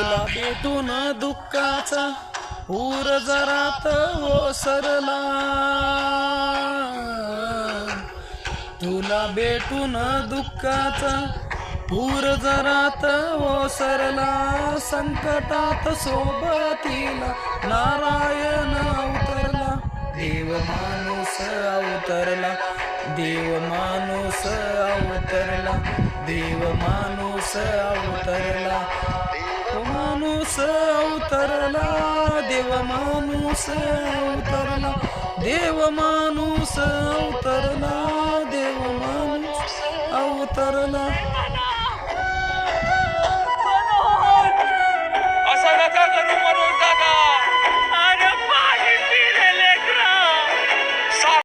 तुला भेटून दुःखाचा पूर जरात ओसरला हो तुला भेटून दुःखाचा पूर जरात ओसरला हो संकटात सोबतीला नारायण अवतरला. देव माणूस अवतरला. देव माणूस अवतरला. देव माणूस अवतरला देव माणूस अवतरला देव माणूस अवतरला देव माणूस अवतरला